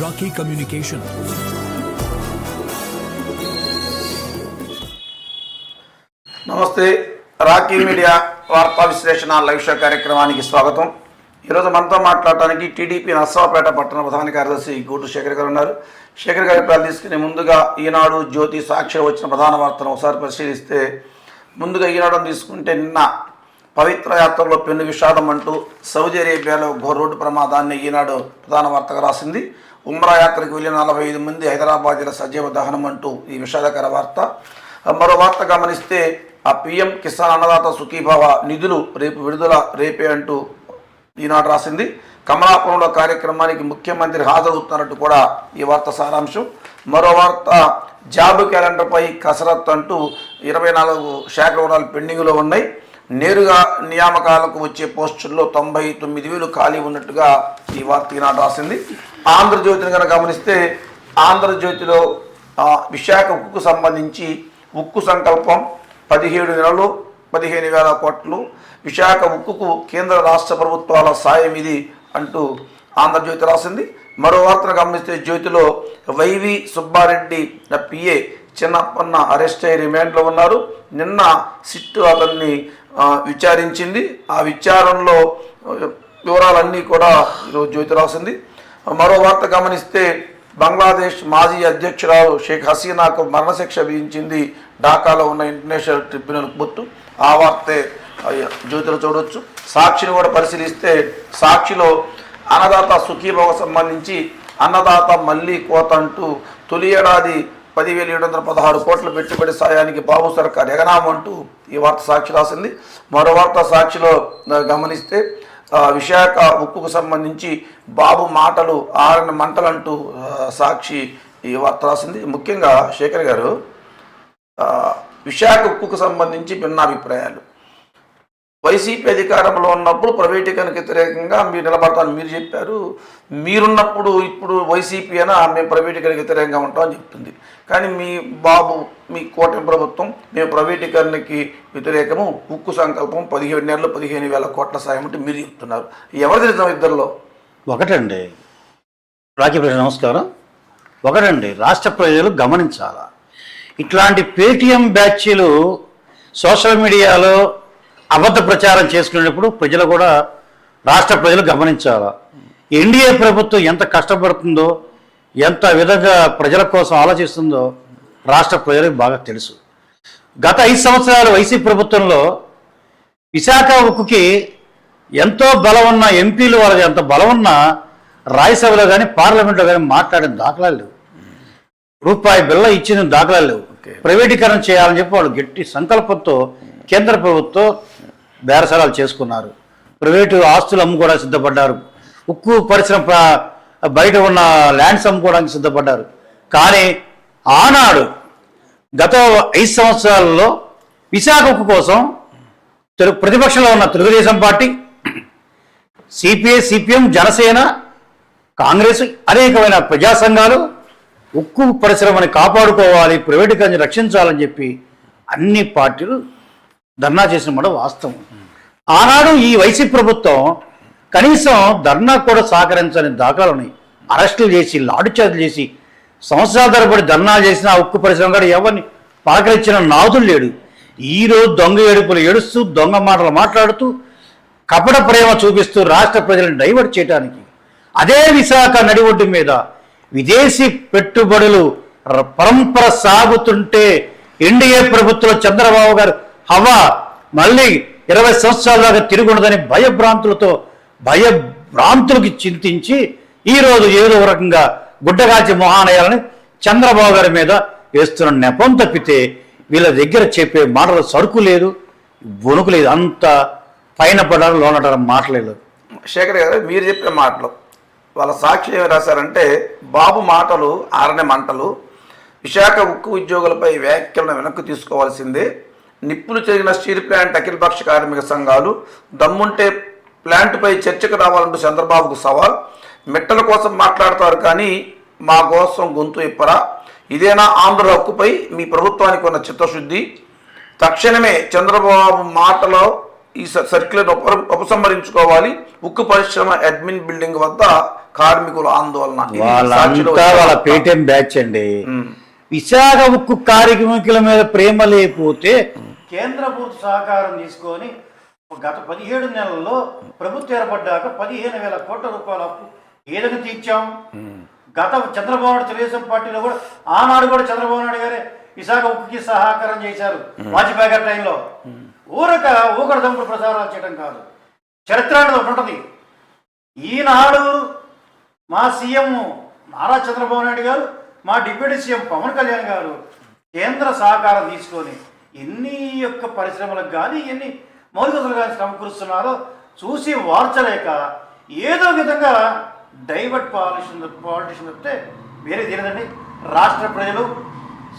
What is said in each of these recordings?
Rocky communication నమస్తే Rocky media వార్తా విశ్లేషణ లైవ్ షో కార్యక్రమానికి స్వాగతం. ఈరోజు మనతో మాట్లాడటానికి టీడీపీ నర్సాపేట పట్టణ ప్రధాన కార్యదర్శి గూటు శేఖర్ గారు ఉన్నారు. శేఖర్ గారి పేరు తీసుకుని ముందుగా ఈనాడు జ్యోతి సాక్షి వచ్చిన ప్రధాన వార్తను ఒకసారి పరిశీలిస్తే ముందుగా ఈనాడు తీసుకుంటే నిన్న పవిత్ర యాత్రలో పెను విషాదం అంటూ సౌదీ అరేబియాలో ఘోర రోడ్డు ప్రమాదాన్ని ఈనాడు ప్రధాన వార్తగా రాసింది. ఉమ్రా యాత్రకు వెళ్ళిన నలభై ఐదు మంది హైదరాబాద్లో సజీవ దహనం అంటూ ఈ విషాదకర వార్త. మరో వార్త గమనిస్తే ఆ పిఎం కిసాన్ అన్నదాత సుఖీభావ నిధులు రేపు విడుదల రేపే అంటూ ఈనాడు రాసింది. కమలాపురంలో కార్యక్రమానికి ముఖ్యమంత్రి హాజరవుతున్నట్టు కూడా ఈ వార్త సారాంశం. మరో వార్త జాబ్ క్యాలెండర్పై కసరత్తు అంటూ ఇరవై నాలుగు శాఖ వివరాలు పెండింగ్లో ఉన్నాయి. నేరుగా నియామకాలకు వచ్చే పోస్టుల్లో తొంభై తొమ్మిది వేలు ఖాళీ ఉన్నట్టుగా ఈ వార్త ఈనాడు రాసింది. ఆంధ్రజ్యోతిని కనుక గమనిస్తే ఆంధ్రజ్యోతిలో విశాఖ ఉక్కుకు సంబంధించి ఉక్కు సంకల్పం పదిహేడు నెలలు పదిహేను వేల కోట్లు. విశాఖ ఉక్కుకు కేంద్ర రాష్ట్ర ప్రభుత్వాల సాయం ఇది అంటూ ఆంధ్రజ్యోతి రాసింది. మరో వార్తను గమనిస్తే జ్యోతిలో YV Subba Reddy PA Chinnappanna arrest అయ్యి రిమాండ్లో ఉన్నారు. నిన్న సిట్టు అతన్ని విచారించింది. ఆ విచారణలో వివరాలన్నీ కూడా ఈరోజు జ్యోతి రాసింది. మరో వార్త గమనిస్తే బంగ్లాదేశ్ మాజీ అధ్యక్షురాలు షేక్ హసీనాకు మరణశిక్ష విధించింది. ఢాకాలో ఉన్న ఇంటర్నేషనల్ ట్రిబ్యునల్ కోర్టు ఆ వార్తే జ్యోతిలో చూడవచ్చు సాక్షిని కూడా పరిశీలిస్తే సాక్షిలో అన్నదాత సుఖీభవ సంబంధించి అన్నదాత మళ్ళీ కోత అంటూ తొలి ఏడాది పదివేల ఏడు వందల పదహారు కోట్ల పెట్టుబడి సాయానికి బాబు సర్కార్ ఎగనామంటూ ఈ వార్త సాక్షి రాసింది. మరో వార్త సాక్షిలో గమనిస్తే విశాఖ ఉక్కుకు సంబంధించి బాబు మాటలు ఆరని మంటలంటూ సాక్షి ఈ వార్త రాసింది. ముఖ్యంగా శేఖర్ గారు విశాఖ ఉక్కుకు సంబంధించి భిన్నాభిప్రాయాలు. వైసీపీ అధికారంలో ఉన్నప్పుడు ప్రైవేటీకరణకు వ్యతిరేకంగా మీరు నిలబడతామని మీరు చెప్పారు. మీరున్నప్పుడు ఇప్పుడు వైసీపీ అయినా మేము ప్రైవేటీకరణకు వ్యతిరేకంగా ఉంటామని చెప్తుంది. కానీ మీ బాబు మీ కూటమి ప్రభుత్వం మేము ప్రైవేటీకరణకి వ్యతిరేకము ఉక్కు సంకల్పం పదిహేడు నెలలు పదిహేను వేల కోట్ల సాయం అంటే మీరు చెప్తున్నారు. ఎవరిది నిజం ఇద్దరిలో? ఒకటండి. రాజీ నమస్కారం. ఒకటండి రాష్ట్ర ప్రజలు గమనించాలా? ఇట్లాంటి పేటిఎం బ్యాచ్లు సోషల్ మీడియాలో అబద్ధ ప్రచారం చేసుకునేటప్పుడు ప్రజలు కూడా రాష్ట్ర ప్రజలు గమనించాలా? ఎన్డీఏ ప్రభుత్వం ఎంత కష్టపడుతుందో ఎంత విధంగా ప్రజల కోసం ఆలోచిస్తుందో రాష్ట్ర ప్రజలకు బాగా తెలుసు. గత ఐదు సంవత్సరాలు వైసీపీ ప్రభుత్వంలో విశాఖ ఉక్కుకి ఎంతో బలం ఉన్న ఎంపీలు వాళ్ళకి ఎంత బలం ఉన్న రాజ్యసభలో కానీ పార్లమెంట్లో కానీ మాట్లాడిన దాఖలాలు లేవు. రూపాయి బిల్ల ఇచ్చిన దాఖలాలు లేవు. ప్రైవేటీకరణ చేయాలని చెప్పి వాళ్ళు గట్టి సంకల్పంతో కేంద్ర ప్రభుత్వం బేరసారాలు చేసుకున్నారు. ప్రైవేటు ఆస్తులు అమ్ముకోవడానికి సిద్ధపడ్డారు. ఉక్కు పరిశ్రమ బయట ఉన్న ల్యాండ్స్ అమ్ముకోవడానికి సిద్ధపడ్డారు. కానీ ఆనాడు గత ఐదు సంవత్సరాలలో విశాఖ ఉక్కు కోసం తెలు- ప్రతిపక్షంలో ఉన్న Telugu Desam party CPI CPM Janasena Congress అనేకమైన ప్రజా సంఘాలు ఉక్కు పరిశ్రమని కాపాడుకోవాలి ప్రైవేటీకరణ రక్షించాలని చెప్పి అన్ని పార్టీలు ధర్నా చేసిన మాట వాస్తవం. ఆనాడు ఈ వైసీపీ ప్రభుత్వం కనీసం ధర్నా కూడా సహకరించని దాఖలు ఉన్నాయి అరెస్టులు చేసి లాఠీచార్జీలు చేసి సంవత్సరాల తరబడి ధర్నా చేసిన ఉక్కు పరిశ్రమ కూడా ఎవరిని? పలకరించిన నాదులు లేడు. ఈరోజు దొంగ ఏడుపులు ఏడుస్తూ దొంగ మాటలు మాట్లాడుతూ కపట ప్రేమ చూపిస్తూ రాష్ట్ర ప్రజలను డైవర్ట్ చేయడానికి అదే విశాఖ నడిఒడ్డు మీద విదేశీ పెట్టుబడులు ర- పరంపర సాగుతుంటే ఎన్డీఏ ప్రభుత్వంలో చంద్రబాబు గారు హవ మళ్ళీ ఇరవై సంవత్సరాల దాకా తిరుగుండదని భయభ్రాంతులతో భయభ్రాంతులకి చింతించి ఈరోజు ఏదో రకంగా గుడ్డగాచి మొహానయాలని చంద్రబాబు గారి మీద వేస్తున్న నెపం తప్పితే వీళ్ళ దగ్గర చెప్పే మాటలు సరుకు లేదు వణుకు లేదు. అంత పైన పడారు లోనటారు మాటలేదు శేఖర్ గారు మీరు చెప్పిన మాటలు వాళ్ళ సాక్షి ఏమి రాశారంటే బాబు మాటలు ఆరనే మంటలు విశాఖ ఉక్కు ఉద్యోగులపై వ్యాఖ్యలను వెనక్కి తీసుకోవాల్సిందే. నిప్పులు చెరిగిన స్టీల్ ప్లాంట్ అఖిలపక్ష కార్మిక సంఘాలు దమ్ముంటే ప్లాంట్పై చర్చకు రావాలంటూ చంద్రబాబుకు సవాల్. మిట్టల కోసం మాట్లాడతారు కానీ మా కోసం గొంతు ఇప్పరా. ఇదేనా ఆంధ్ర హక్కుపై మీ ప్రభుత్వానికి ఉన్న చిత్తశుద్ధి? తక్షణమే చంద్రబాబు మాటలో ఈ సర్క్యులర్ ఉప ఉపసంహరించుకోవాలి. ఉక్కు పరిశ్రమ అడ్మిన్ బిల్డింగ్ వద్ద కార్మికుల ఆందోళన. వాళ్ళ. పేటీఎం బ్యాచ్ అండి. విశాఖ ఉక్కు కార్మికుల మీద ప్రేమ లేకపోతే కేంద్ర ప్రభుత్వ సహకారం తీసుకొని గత పదిహేడు నెలల్లో ప్రభుత్వం ఏర్పడ్డాక పదిహేను వేల కోట్ల రూపాయల అప్పు ఏదైనా తీర్చాం. గత చంద్రబాబు నాయుడు తెలుగుదేశం పార్టీలో కూడా ఆనాడు కూడా చంద్రబాబు నాయుడు గారే విశాఖ ఉక్కుకి సహకారం చేశారు వాజ్పేయి గారి టైంలో. ఊరక ఊకడ దంపుడు ప్రసారాలు చేయడం కాదు. చరిత్ర అనేది ఒకటి ఉంటుంది. ఈనాడు మా సీఎం నారా చంద్రబాబు నాయుడు గారు మా డిప్యూటీ సీఎం పవన్ కళ్యాణ్ గారు కేంద్ర సహకారం తీసుకొని ఎన్ని యొక్క పరిశ్రమలకు కానీ ఎన్ని మౌలికతలు కానీ సమకూరుస్తున్నారో చూసి వార్చలేక ఏదో విధంగా డైవర్ట్ పాలిషన్ పాలిటిషన్ చెప్తే వేరే తెలియదండి రాష్ట్ర ప్రజలు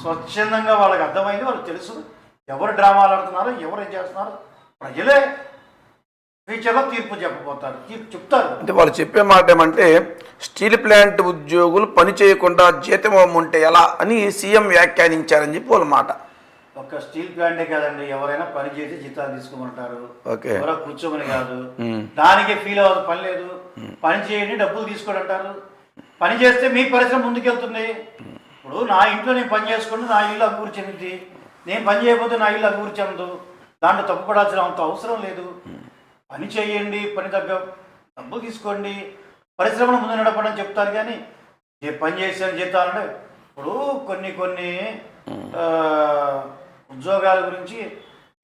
స్వచ్ఛందంగా వాళ్ళకి అర్థమైంది వాళ్ళకి తెలుసు. ఎవరు డ్రామాలు ఆడుతున్నారు ఎవరు ఏం చేస్తున్నారు ప్రజలే ఫ్యూచర్లో తీర్పు చెప్పబోతారు. తీర్పు చెప్తారు. అంటే వాళ్ళు చెప్పే మాట ఏమంటే స్టీల్ ప్లాంట్ ఉద్యోగులు పని చేయకుండా జీతం ఉంటే ఎలా అని సీఎం వ్యాఖ్యానించారని చెప్పి వాళ్ళ మాట. ఒక స్టీల్ ప్లాంటే కాదండి ఎవరైనా పని చేసి జీతాలు తీసుకోమంటారు. ఎవరో కూర్చోమని కాదు. దానికి ఫీల్ అవ్వదు పని లేదు. పని చేయండి డబ్బులు తీసుకోండి అంటారు పని చేస్తే మీ పరిశ్రమ ముందుకెళ్తుంది. ఇప్పుడు నా ఇంట్లో నేను పని చేసుకుంటే నా ఇల్లు అభివృద్ధి నేను పని చేయకపోతే నా ఇల్లు అభివృద్ధి చెందదు. దాంట్లో తప్పుపడాల్సిన అంత అవసరం లేదు. పని చేయండి పని తగ్గ డబ్బులు తీసుకోండి. పరిశ్రమను ముందు నడపడం చెప్తారు కానీ ఏ పని చేసాను జీతాలంటే ఇప్పుడు కొన్ని కొన్ని ఉద్యోగాల గురించి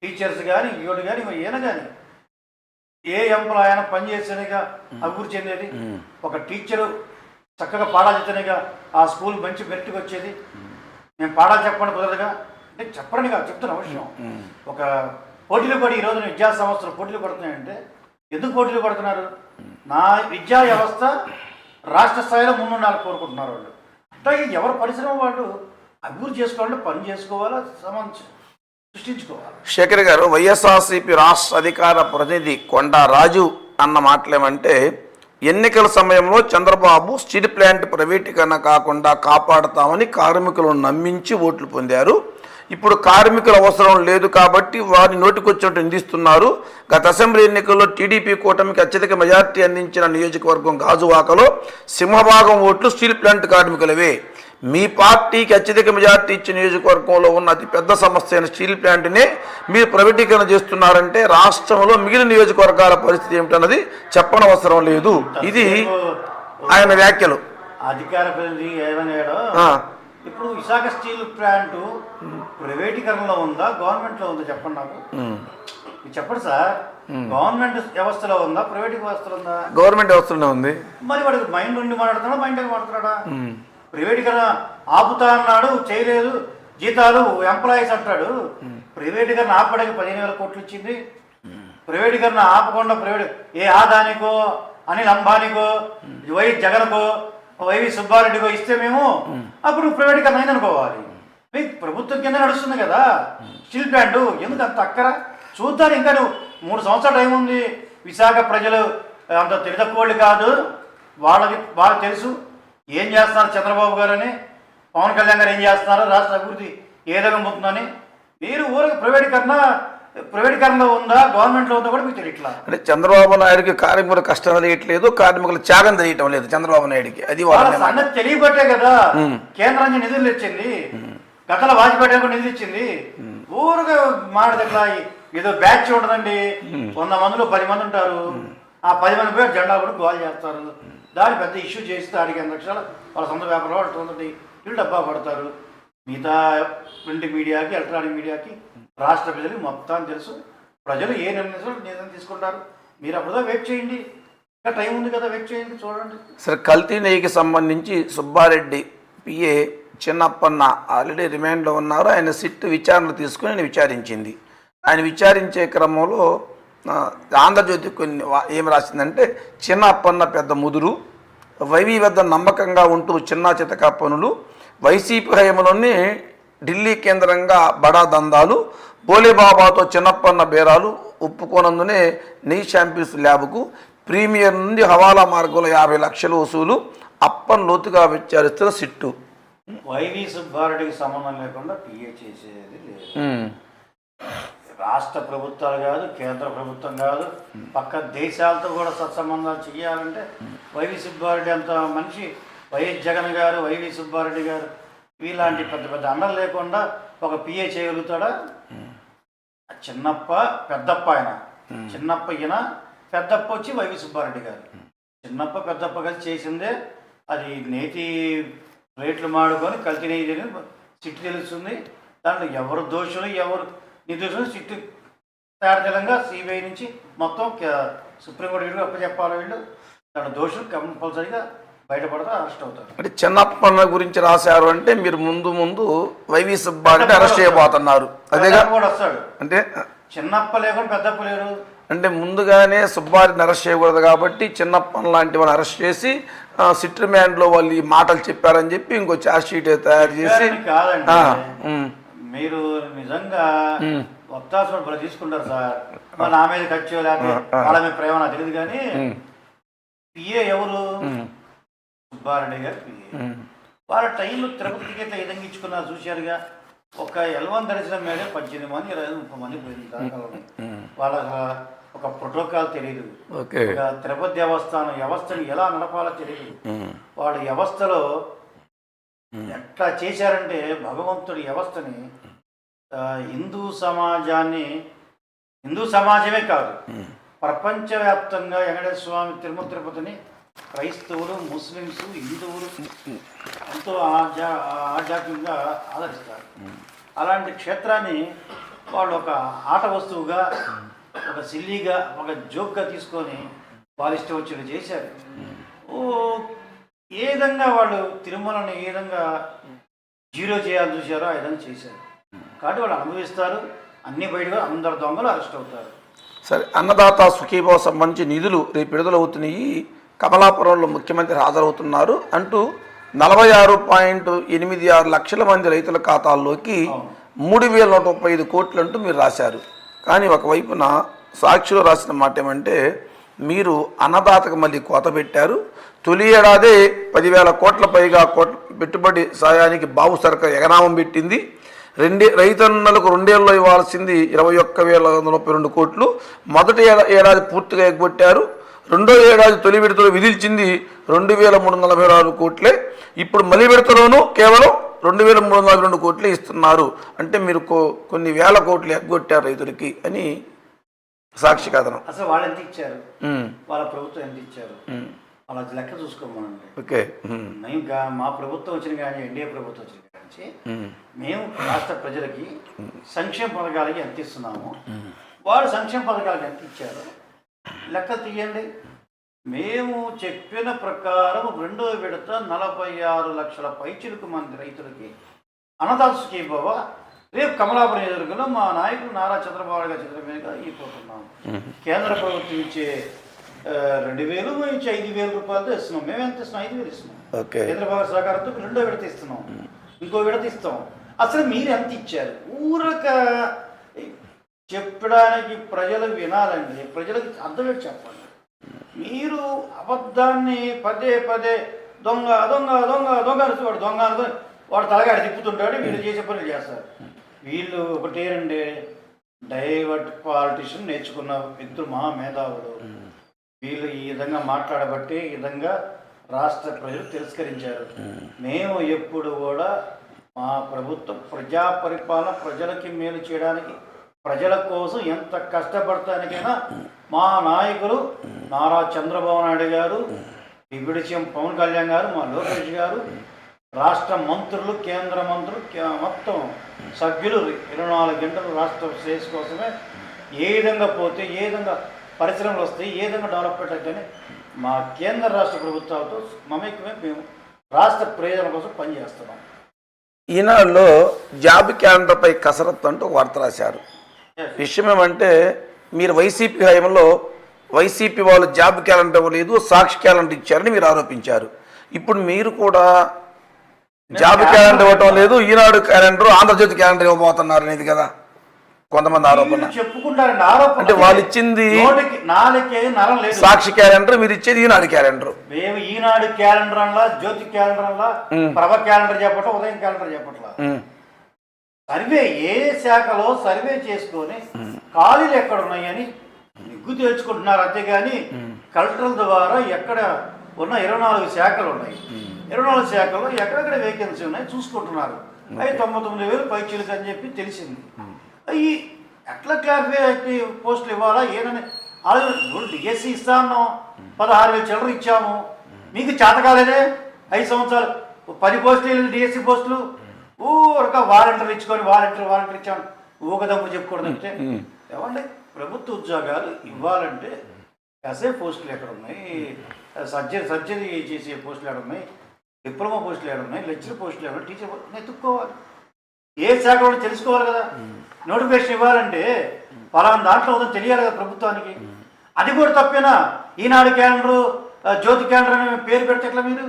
టీచర్స్ కానీ ఇవ్వడు కానీ ఏనా కానీ ఏ ఎంప్లాయ్ అయినా పని చేస్తేనేగా అభివృద్ధి చెందేది. ఒక టీచరు చక్కగా పాఠాలు చెప్తేనేగా ఆ స్కూల్ మంచి మెరిట్కి వచ్చేది. నేను పాఠాలు చెప్పండి కుదరదుగా? అంటే చెప్పండి కాదు చెప్తున్న అవసరం ఒక పోటీలు పడి ఈ రోజున విద్యా సంస్థలు పోటీలు పడుతున్నాయంటే ఎందుకు పోటీలు పడుతున్నారు? నా విద్యా వ్యవస్థ రాష్ట్ర స్థాయిలో ముందుండాలని కోరుకుంటున్నారు వాళ్ళు. అట్లాగే ఎవరు పరిశ్రమ వాళ్ళు? అభివృద్ధి చేసుకోవాలంటే పని చేసుకోవాలా? సంబంధించి శేఖర్ గారు వైఎస్ఆర్సీపీ రాష్ట్ర అధికార ప్రతినిధి కొండా రాజు అన్న మాటలేమంటే ఎన్నికల సమయంలో చంద్రబాబు స్టీల్ ప్లాంట్ ప్రైవేటీకరణ కాకుండా కాపాడతామని కార్మికులను నమ్మించి ఓట్లు పొందారు. ఇప్పుడు కార్మికుల అవసరం లేదు కాబట్టి వారి నోటికొచ్చినట్టు నిందిస్తున్నారు. గత అసెంబ్లీ ఎన్నికల్లో టీడీపీ కూటమికి అత్యధిక మెజార్టీ అందించిన నియోజకవర్గం గాజువాకలో సింహభాగం ఓట్లు స్టీల్ ప్లాంట్ కార్మికులవే. మీ పార్టీకి అత్యధిక మెజార్టీ ఇచ్చిన నియోజకవర్గంలో ఉన్న అతి పెద్ద సమస్య అయిన స్టీల్ ప్లాంట్ని మీరు ప్రైవేటీకరణ చేస్తున్నారంటే రాష్ట్రంలో మిగిలిన నియోజకవర్గాల పరిస్థితి ఏమిటన్నది చెప్పనవసరం లేదు. ఇది ఆయన వ్యాఖ్యలు. అధికార ప్రతినిధి ఏమన్నాడో ఆ, ఇప్పుడు విశాఖ స్టీల్ ప్లాంట్ ప్రైవేటీకరణలో ఉందా? గవర్నమెంట్లో ఉందా? చెప్పండి నాకు. చెప్పండి సార్. గవర్నమెంట్ వ్యవస్థలో ఉందా? ప్రైవేట్ వ్యవస్థలో ఉందా? గవర్నమెంట్ వ్యవస్థలోనే ఉంది. మరి వాడికి మైండ్ నుండి మాట్లాడుతున్నాడా? మైండ్ మాట్లాడుతున్నాడా? ప్రైవేటీకరణ ఆపుతా అన్నాడు చేయలేదు. జీతాలు ఎంప్లాయీస్ అంటాడు. ప్రైవేటీకరణ ఆపడానికి పదిహేను వేల కోట్లు ఇచ్చింది. ప్రైవేటీకరణ ఆపకుండా ప్రైవేట్ ఏ ఆదానికో అనిల్ అంబానీకో వై జగన్కో వైవి సుబ్బారెడ్డికో ఇస్తే మేము అప్పుడు ప్రైవేటీకరణ అయింది అనుకోవాలి. మీకు ప్రభుత్వం కింద నడుస్తుంది కదా. స్టీల్ ప్లాంట్ ఎందుకు అంత అక్కర? చూద్దాం ఇంకా నువ్వు. మూడు సంవత్సరాల టైం ఉంది. విశాఖ ప్రజలు అంత తెలితక్కువళ్ళు కాదు. వాళ్ళకి బాగా తెలుసు. ఏం చేస్తున్నారు చంద్రబాబు గారు అని పవన్ కళ్యాణ్ గారు ఏం చేస్తున్నారు? రాష్ట్ర అభివృద్ధి ఏ విధంగా పోతుందని మీరు ఊరికి ప్రైవేటీకరణ ప్రైవేటీకరణలో ఉందా? గవర్నమెంట్లో ఉందా కూడా మీకు తెలియట్లా? అంటే చంద్రబాబు నాయుడుకి కార్మికుల కష్టం తెలియట్లేదు కార్మికుల త్యాగం తెలియటం లేదు చంద్రబాబు నాయుడికి. అది సంగతి తెలియబట్టే కదా. కేంద్రం నిధులు ఇచ్చింది గతంలో వాజ్పేయి కూడా నిధులు ఇచ్చింది ఊరుగా మాట దగ్గర ఏదో బ్యాచ్ ఉండదండి వంద మందిలో పది మంది ఉంటారు. ఆ పది మంది పేరు జెండా కూడా గోల్ చేస్తారు. దాన్ని పెద్ద ఇష్యూ చేస్తే అడిగిన ఎనిమిది లక్షలు వాళ్ళ సొంత పేపర్లో వాళ్ళు వీళ్ళు డబ్బా పడతారు. మిగతా ప్రింట్ మీడియాకి ఎలక్ట్రానిక్ మీడియాకి రాష్ట్ర ప్రజలకి మొత్తం తెలుసు. ప్రజలు ఏ నిర్ణయం నిర్ణయం తీసుకుంటారు? మీరు అప్పుడుదా వెయిట్ చేయండి. ఇంకా టైం ఉంది కదా వెయిట్ చేయండి చూడండి. సార్ కల్తీ నెయ్యికి సంబంధించి సుబ్బారెడ్డి పిఏ చిన్నప్పన్న ఆల్రెడీ రిమాండ్లో ఉన్నారు. ఆయన సిట్ విచారణ తీసుకుని ఆయన విచారించింది. ఆయన విచారించే క్రమంలో ఆంధ్రజ్యోతి కొన్ని ఏం రాసిందంటే చిన్న అప్పన్న పెద్ద ముదురు వైవి వద్ద నమ్మకంగా ఉంటూ చిన్న చితక పనులు వైసీపీ హయంలోనే ఢిల్లీ కేంద్రంగా బడా దందాలు బోలేబాబాతో చిన్నప్పన్న బేరాలు ఒప్పుకోనందునే నెయ్యి ఛాంపియన్స్ ల్యాబ్కు ప్రీమియర్ నుండి హవాలా మార్గంలో యాభై లక్షలు వసూలు అప్పన్ లోతుగా విచారిస్తున్న సిట్టు. వైవి సుబ్బారెడ్డికి సంబంధం లేకుండా పిఏ చేసేది లేదు. రాష్ట్ర ప్రభుత్వాలు కాదు కేంద్ర ప్రభుత్వం కాదు పక్క దేశాలతో కూడా సత్సంబంధాలు చేయాలంటే వైవి సుబ్బారెడ్డి అంత మనిషి. వైఎస్ జగన్ గారు వైవి సుబ్బారెడ్డి గారు ఇలాంటి పెద్ద పెద్ద అండలు లేకుండా ఒక పిఏ చేయగలుగుతాడా? చిన్నప్ప పెద్దప్ప ఆయన. చిన్నప్ప ఈయన పెద్దప్ప వచ్చి వైవి సుబ్బారెడ్డి గారు. చిన్నప్ప పెద్దప్ప కలిసి చేసిందే అది నేతి రేట్లు మాడుకొని కల్తీ నెయ్యి సిట్టి తెలుస్తుంది. దాంట్లో ఎవరు దోషులు ఎవరు నిర్దోషులు చిట్టు తేడతెలంగా సిబిఐ నుంచి మొత్తం సుప్రీంకోర్టు వీళ్ళు అప్పచెప్పాలి వీళ్ళు. దాంట్లో దోషులు కంపల్సరీగా బయటపడతా అరెస్ట్ అవుతారు. అంటే చిన్నప్పన్న గురించి రాశారు అంటే మీరు ముందు ముందు వైవి సుబ్బారెడ్డి అరెస్ట్ చేయబోతున్నారు. అదేగా కూడా వస్తాడు. అంటే? చిన్నప్ప లేకుండా పెద్దప్ప లేరు అంటే ముందుగానే సుబ్బారెడ్డిని అరెస్ట్ చేయకూడదు కాబట్టి చిన్నప్పన్ లాంటి వాళ్ళని అరెస్ట్ చేసి సిట్ రిమాండ్లో వాళ్ళు ఈ మాటలు చెప్పారని చెప్పి ఇంకో ఛార్జ్ షీట్ తయారు చేసి కాదండి. మీరు నిజంగా ఒత్తాసు భలే తీసుకుంటారు సార్. మరి నా మీద ఖర్చు లేకపోతే వాళ్ళ మీద ప్రేమ నాకు తెలియదు కానీ పిఏ ఎవరు? సుబ్బారెడ్డి గారు పిఏ. వాళ్ళ టైంలో తిరుపతి టికెట్లు ఏ విధంగా ఇచ్చుకున్నారు చూశారుగా. ఒక ఎల్వన్ దర్శనం మీదే పద్దెనిమిది మంది ఇరవై ముప్పై మంది పోయింది వాళ్ళ ఒక ప్రోటోకాల్ తెలియదు తిరుపతి దేవస్థానం వ్యవస్థని ఎలా నడపాలో తెలియదు వాడు వ్యవస్థలో ఎట్లా చేశారంటే భగవంతుడి వ్యవస్థని హిందూ సమాజాన్ని హిందూ సమాజమే కాదు ప్రపంచవ్యాప్తంగా వెంకటేశ్వర స్వామి తిరుమల తిరుపతిని క్రైస్తవులు ముస్లిమ్స్ హిందువులు ఎంతో ఆధ్యా ఆధ్యాత్మికంగా ఆదరిస్తారు. అలాంటి క్షేత్రాన్ని వాళ్ళు ఒక ఆట వస్తువుగా ఒక సిల్లీగా ఒక జోక్గా తీసుకొని వాళ్ళు ఇష్టం వచ్చినట్టు చేశారు. ఓ ఏ విధంగా వాళ్ళు తిరుమలని ఏ విధంగా జీరో చేయాలని చూశారో ఆ విధంగా చేశారు. కాబట్టి వాళ్ళు అనుభవిస్తారు. అన్ని బయటగా అందరు దొంగలు అరెస్ట్ అవుతారు. సరే అన్నదాత సుఖీభావ సంబంధించి నిధులు రేపు విడుదలవుతున్నాయి. కమలాపురంలో ముఖ్యమంత్రి హాజరవుతున్నారు అంటూ నలభై ఆరు పాయింట్ ఎనిమిది ఆరు లక్షల మంది రైతుల ఖాతాల్లోకి మూడు వేల నూట ముప్పై ఐదు కోట్లు అంటూ మీరు రాశారు. కానీ ఒకవైపున సాక్షిలో రాసిన మాట ఏమంటే మీరు అన్నదాతకు మళ్ళీ కోత పెట్టారు. తొలి ఏడాదే పదివేల కోట్ల పైగా కోట్ల పెట్టుబడి సాయానికి బాబు సర్కార్ ఎగనామం పెట్టింది. రెండే రైతన్నలకు రెండేళ్ళలో ఇవ్వాల్సింది ఇరవై ఒక్క వేల ముప్పై రెండు కోట్లు. మొదటి ఏడా- ఏడాది పూర్తిగా ఎగ్గొట్టారు. రెండో ఏడాది తొలి విడతలో విధించింది రెండు వేల మూడు వందల నలభై ఆరు కోట్లే. ఇప్పుడు మళ్ళీ విడతలోనూ కేవలం రెండు వేల మూడు వందల నలభై రెండు కోట్లే ఇస్తున్నారు. అంటే మీరు కో- కొన్ని వేల కోట్లు ఎగ్గొట్టారు రైతులకి అని సాక్షి కథనం. అసలు వాళ్ళు ఎంత ఇచ్చారు? వాళ్ళ ప్రభుత్వం ఎంత ఇచ్చారు? వాళ్ళ లెక్క చూసుకోమనండి. ఓకే. మేము మా ప్రభుత్వం వచ్చిన కానీ ఎన్డీఏ ప్రభుత్వం వచ్చిన కానీ మేము రాష్ట్ర ప్రజలకి సంక్షేమ పథకాలకి ఎంత ఇస్తున్నాము వాళ్ళు సంక్షేమ పథకాలకి ఎంత ఇచ్చారు లెక్క తీయండి. మేము చెప్పిన ప్రకారం రెండో విడత నలభై ఆరు లక్షల పైచిలుకు మంది రైతులకి అన్నదాత స్కీమ్ బాబా రేపు కమలాపురం ఎదురుగా మా నాయకులు నారా చంద్రబాబు గారి చిత్రం మీద అయిపోతున్నాం కేంద్ర ప్రభుత్వం ఇచ్చే రెండు వేలు ఇచ్చే ఐదు వేల రూపాయలతో ఇస్తున్నాం. మేము ఎంత ఇస్తున్నాం? ఐదు వేలు ఇస్తున్నాం. ప్రభుత్వ సహకారంతో రెండో విడత ఇస్తున్నాం. ఇంకో విడత ఇస్తాం. అసలు మీరు ఎంత ఇచ్చారు? ఊరక చెప్పడానికి ప్రజలు వినాలండి. ప్రజలకు అర్థమేటి చెప్పండి? మీరు అబద్ధాన్ని పదే పదే దొంగ దొంగ దొంగ దొంగ వాడు దొంగ వాడు తలగాడి తిప్పుతుంటాడు వీళ్ళు చేసే పనులు చేస్తారు. వీళ్ళు ఒకటే రండి డైవర్ట్ పాలిటిషియన్ నేర్చుకున్న వ్యక్తులు మహా మేధావులు వీళ్ళు ఈ విధంగా మాట్లాడబట్టి ఈ విధంగా రాష్ట్ర ప్రజలు తిరస్కరించారు. మేము ఎప్పుడు కూడా మా ప్రభుత్వం ప్రజా పరిపాలన ప్రజలకి మేలు చేయడానికి ప్రజల కోసం ఎంత కష్టపడటానికైనా మా నాయకులు నారా చంద్రబాబు నాయుడు గారు డిప్యూటీ సీఎం పవన్ కళ్యాణ్ గారు మా లోకేష్ గారు రాష్ట్ర మంత్రులు కేంద్ర మంత్రులు మొత్తం సభ్యులు ఇరవై నాలుగు గంటలు రాష్ట్ర శ్రేయస్ కోసమే ఏ విధంగా పోతే ఏ విధంగా పరిశ్రమలు వస్తాయి ఏ విధంగా డెవలప్మెంట్ అవుతాయని మా కేంద్ర రాష్ట్ర ప్రభుత్వాలతో మమేకమే మేము రాష్ట్ర ప్రయోజనం కోసం పనిచేస్తున్నాం. ఈనాడులో జాబ్ క్యాలెండర్పై కసరత్తు అంటూ వార్త రాశారు. విషయం ఏమంటే మీరు వైసీపీ హయాంలో వైసీపీ వాళ్ళు జాబ్ క్యాలెండర్ ఇవ్వలేదు సాక్షి క్యాలెండర్ ఇచ్చారని మీరు ఆరోపించారు. ఇప్పుడు మీరు కూడా జాబ్ క్యాలెండర్ ఇవ్వటం లేదు. ఈనాడు క్యాలెండర్ ఆంధ్రజ్యోతి క్యాలెండర్ ఇవ్వబోతున్నారు అనేది కదా. కొంతమంది ఆరోపణ. చెప్పుకుంటారండి అంటే వాళ్ళు ఇచ్చింది సాక్షి క్యాలెండర్ మీరు ఇచ్చేది ఈనాడు క్యాలెండర్. మేము ఈనాడు క్యాలెండర్ అలా జ్యోతి క్యాలెండర్ ప్రభ క్యాలెండర్ చెప్పటం ఉదయం క్యాలెండర్ చెప్పట్లా సర్వే ఏ శాఖలో సర్వే చేసుకొని ఖాళీలు ఎక్కడ ఉన్నాయని నిగ్గు తేల్చుకుంటున్నారు. అంతేగాని కలెక్టర్ల ద్వారా ఎక్కడ ఉన్న ఇరవై నాలుగు శాఖలు ఉన్నాయి. ఇరవై నాలుగు శాఖల్లో ఎక్కడెక్కడ వేకెన్సీ ఉన్నాయి చూసుకుంటున్నారు. అవి తొంభై తొమ్మిది వేలు పైచీలకు అని చెప్పి తెలిసింది. అవి ఎట్లా క్లారిఫై పోస్టులు ఇవ్వాలా? ఏనని ఇప్పుడు డిఎస్సి ఇస్తా అన్నాం పదహారు వేలు చిల్లర ఇచ్చాము. మీకు చేత కాలేదే? ఐదు సంవత్సరాలు. పది పోస్టులు డిఎస్సి పోస్టులు. ఊరక వాలంటీర్లు ఇచ్చుకొని వాలంటీర్ వాలంటీర్ ఇచ్చాను ఊకదమ్ము చెప్పుకోవడం అంటే. ఏమండి? ప్రభుత్వ ఉద్యోగాలు ఇవ్వాలంటే ఎస్ఐ పోస్టులు ఎక్కడ ఉన్నాయి? సర్జరీ సర్జరీ చేసే పోస్టులు ఎక్కడ ఉన్నాయి? డిప్లొమా పోస్టులు ఎక్కడ ఉన్నాయి? లెక్చర్ పోస్టులు ఎక్కడ టీచర్ ఎత్తుక్కోవాలి ఏ శాఖ వాళ్ళు తెలుసుకోవాలి కదా? నోటిఫికేషన్ ఇవ్వాలంటే పలానా దాంట్లో ఉందని తెలియాలి కదా ప్రభుత్వానికి. అది కూడా తప్పేనా? ఈనాడు క్యాలెండరు జ్యోతి క్యాలెండర్ అనే పేరు పెడితే ఎట్లా మీరు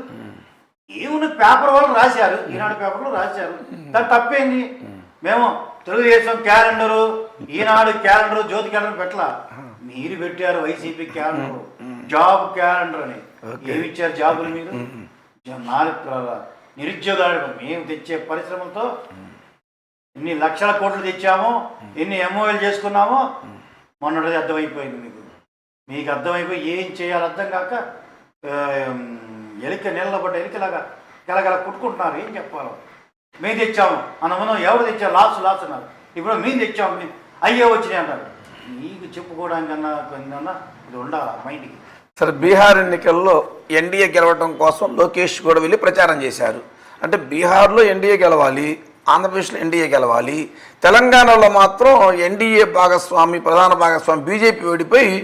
ఏమున్న పేపర్ వాళ్ళు రాశారు. ఈనాడు పేపర్లో రాశారు. దాని తప్పేంది? మేము. Telugu Desam calendar Eenadu calendar Jyothi calendar పెట్టలా? మీరు పెట్టారు వైసీపీ క్యాలెండర్. జాబ్ క్యాలెండర్ అని. ఏమి ఇచ్చారు జాబులు మీరు? నాలుగు నిరుద్యోగాలు మేము తెచ్చే పరిశ్రమలతో ఎన్ని లక్షల కోట్లు తెచ్చామో ఎన్ని ఎంఓఎల్ చేసుకున్నామో మొన్నటిది అర్థమైపోయింది మీకు. మీకు అర్థమైపోయి ఏం చేయాలో అర్థం కాక ఎలిక నీళ్ళ పడ్డ ఎలికలాగా గలగల కుట్టుకుంటున్నారు. ఏం చెప్పాలో? మేము తెచ్చాము. అన్న మనం ఎవరు తెచ్చారు? లాస్ లాస్ అన్నారు. ఇప్పుడు మేము తెచ్చాము. అయ్యే వచ్చినాయి అంటారు మీకు చెప్పుకోవడానికన్నా కొందన్నా ఇది ఉండాలి? మైండ్కి సరే బీహార్ ఎన్నికల్లో ఎన్డీఏ గెలవడం కోసం లోకేష్ కూడా వెళ్ళి ప్రచారం చేశారు. అంటే బీహార్లో ఎన్డీఏ గెలవాలి ఆంధ్రప్రదేశ్లో ఎన్డీఏ గెలవాలి తెలంగాణలో మాత్రం ఎన్డీఏ భాగస్వామి ప్రధాన భాగస్వామి బీజేపీ ఓడిపోయి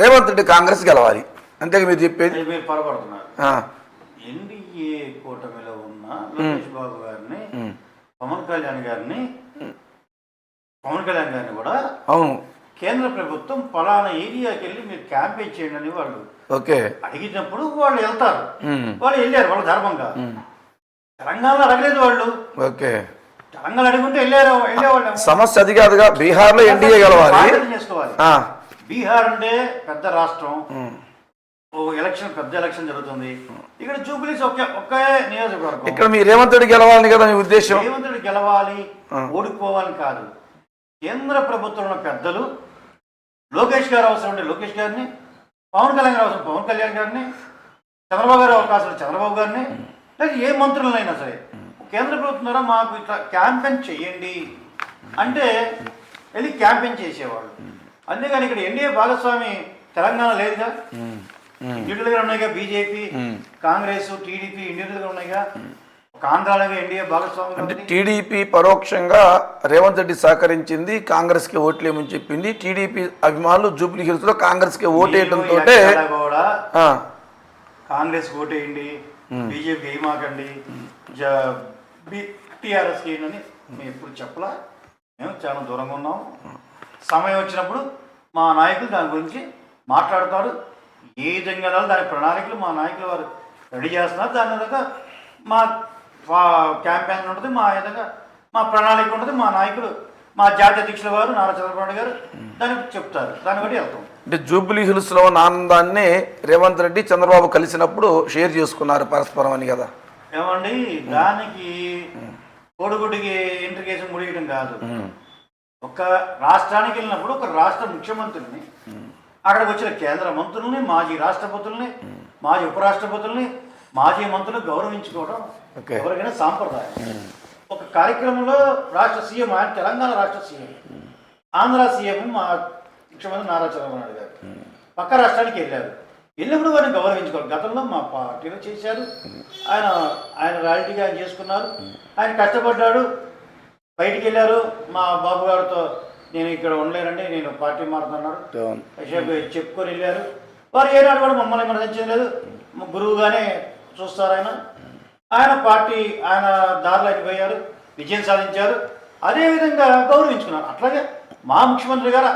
రేవంత్ రెడ్డి కాంగ్రెస్ గెలవాలి. అంతే మీరు చెప్పేది? అది మీరు పొరపడుతున్నారు ఆ, ఎన్డీఏ కూటమిలో ఉన్న లోకేష్ బాబు గారిని పవన్ కళ్యాణ్ గారిని పవన్ కళ్యాణ్ గారిని కూడా అవును. కేంద్ర ప్రభుత్వం పలానా ఏరియాకి వెళ్ళి మీరు క్యాంపెయిన్ చేయండి అని వాళ్ళు ఓకే. అడిగినప్పుడు వాళ్ళు వెళ్తారు. వాళ్ళు వెళ్ళారు వాళ్ళ ధర్మంగా. తెలంగాణలో అడగలేదు వాళ్ళు. ఓకే. తెలంగాణ అడుగుంటే వెళ్ళారు వెళ్ళేవాళ్ళు. సమస్య అది కాదుగా బీహార్లో ఎన్డీఏ గెలవాలి. చేసుకోవాలి. బీహార్ అంటే పెద్ద రాష్ట్రం. ఓ ఎలక్షన్ పెద్ద ఎలక్షన్ జరుగుతుంది. ఇక్కడ జూబ్లీస్ ఒకే ఒకే నియోజకవర్గం. ఇక్కడ మీ రేవంత్ రెడ్డి గెలవాలని కదా మీ ఉద్దేశం? రేవంతుడు గెలవాలి ఆ. ఓడిపోవాలని కాదు. కేంద్ర ప్రభుత్వంలో పెద్దలు లోకేష్ గారు అవసరం ఉండే లోకేష్ గారిని పవన్ కళ్యాణ్ గారు అవసరం పవన్ కళ్యాణ్ గారిని చంద్రబాబు గారు అవకాశం ఉంటే చంద్రబాబు గారిని లేదా ఏ మంత్రులైనా సరే. కేంద్ర ప్రభుత్వం ద్వారా మాకు ఇట్లా క్యాంపెయిన్ చేయండి అంటే వెళ్ళి క్యాంపెయిన్ చేసేవాళ్ళు. అంతేగాని ఇక్కడ ఎన్డీఏ భాగస్వామి తెలంగాణ లేదుగా. ఇండివిజువల్గా ఉన్నాయిగా బీజేపీ కాంగ్రెస్ టీడీపీ ఇండివిజువల్గా ఉన్నాయిగా. అంటే. టీడీపీ పరోక్షంగా రేవంత్ రెడ్డి సహకరించింది కాంగ్రెస్కి ఓట్లేమని చెప్పింది. టీడీపీ అభిమానులు జూబ్లీ హిల్స్లో కాంగ్రెస్కి ఓటేయడంతో కాంగ్రెస్ ఓటేయండి బీజేపీ వేయమాకండి టీఆర్ఎస్ వేయండి మేము ఎప్పుడు చెప్పలా. మేము చాలా దూరంగా ఉన్నాం. సమయం వచ్చినప్పుడు మా నాయకులు దాని గురించి మాట్లాడతారు. ఏ విధంగా దాని ప్రణాళికలు మా నాయకులు వారు రెడీ చేస్తున్నారు. దాని విధంగా మా క్యాంపెయిన్ ఉంటుంది మా విధంగా మా ప్రణాళిక ఉంటుంది మా నాయకులు మా జాతీయ అధ్యక్షుల వారు నారా చంద్రబాబు గారు దానికి చెప్తారు. దాన్ని బట్టి వెళ్తాం. అంటే జూబ్లీ హిల్స్లో ఉన్న ఆనందాన్ని రేవంత్ రెడ్డి చంద్రబాబు కలిసినప్పుడు షేర్ చేసుకున్నారు పరస్పరం అని కదా? ఏమండి దానికి కోడిగుడ్డికి ఇంటికేషన్ ముడియడం కాదు. ఒక రాష్ట్రానికి వెళ్ళినప్పుడు ఒక రాష్ట్ర ముఖ్యమంత్రిని అక్కడికి వచ్చిన కేంద్ర మంత్రుల్ని మాజీ రాష్ట్రపతుల్ని మాజీ ఉపరాష్ట్రపతుల్ని మాజీ మంత్రులు గౌరవించుకోవడం. ఎవరికైనా సాంప్రదాయం. ఒక కార్యక్రమంలో రాష్ట్ర సీఎం ఆయన తెలంగాణ రాష్ట్ర సీఎం. ఆంధ్ర సీఎం మా ముఖ్యమంత్రి నారా చంద్రబాబు నాయుడు గారు. పక్క రాష్ట్రానికి వెళ్ళారు. వెళ్ళినప్పుడు వారిని గౌరవించుకోవాలి. గతంలో మా పార్టీలో చేశారు. ఆయన ఆయన రాయల్టీగా ఆయన చేసుకున్నారు. ఆయన కష్టపడ్డాడు. బయటికి వెళ్ళారు. మా బాబు గారితో నేను ఇక్కడ ఉండలేనండి నేను పార్టీ మారుతున్నాడు చెప్పుకొని వెళ్ళారు. వారు ఏనాడు కూడా మమ్మల్ని మనసించడం లేదు మా గురువుగానే చూస్తారు ఆయన. ఆయన పార్టీ ఆయన దారిలోకి పోయారు విజయం సాధించారు. అదేవిధంగా గౌరవించుకున్నారు. అట్లాగే మా ముఖ్యమంత్రి గారు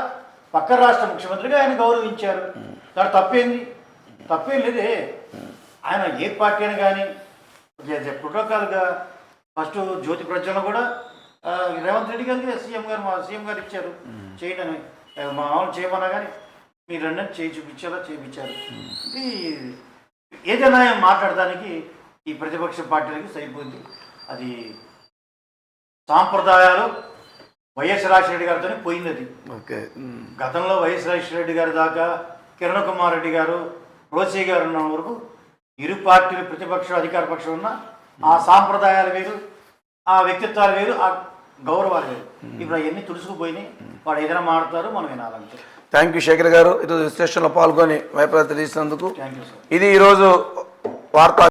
పక్క రాష్ట్ర ముఖ్యమంత్రిగా ఆయన గౌరవించారు. దాని తప్పేంది? తప్పేం లేదే. ఆయన ఏ పార్టీ అని కానీ ప్రోటోకాల్గా ఫస్ట్ జ్యోతి ప్రజ్వలన కూడా రేవంత్ రెడ్డి గారికి సీఎం గారు మా సీఎం గారు ఇచ్చారు. చేయండి అని మా వాళ్ళు చేయమన్నా కానీ మీరు అన్నది చేయి చూపించారా చేయించారు. ఇది ఏదైనా మాట్లాడడానికి ఈ ప్రతిపక్ష పార్టీలకి సరిపోయింది. అది సాంప్రదాయాలు వైఎస్ రాజశేఖర గారితోనే పోయింది అది ఓకే గతంలో వైఎస్ రాజశేఖర రెడ్డి గారి దాకా కిరణ్ కుమార్ రెడ్డి గారు రోసీ గారు ఉన్న వరకు ఇరు పార్టీలు ప్రతిపక్షం అధికార పక్షం ఉన్న ఆ సాంప్రదాయాలు వేరు ఆ వ్యక్తిత్వాలు వేరు ఆ గౌరవాలు వేరు. ఇప్పుడు అవన్నీ తుడుచుకుపోయినాయి. వాడు ఏదైనా మాడతారు మనం వినాలంటే థ్యాంక్ యూ శేఖర్ గారు. ఈరోజు విశ్లేషణలో పాల్గొని వైపు తెలిసినందుకు సార్. ఇది ఈరోజు వార్తా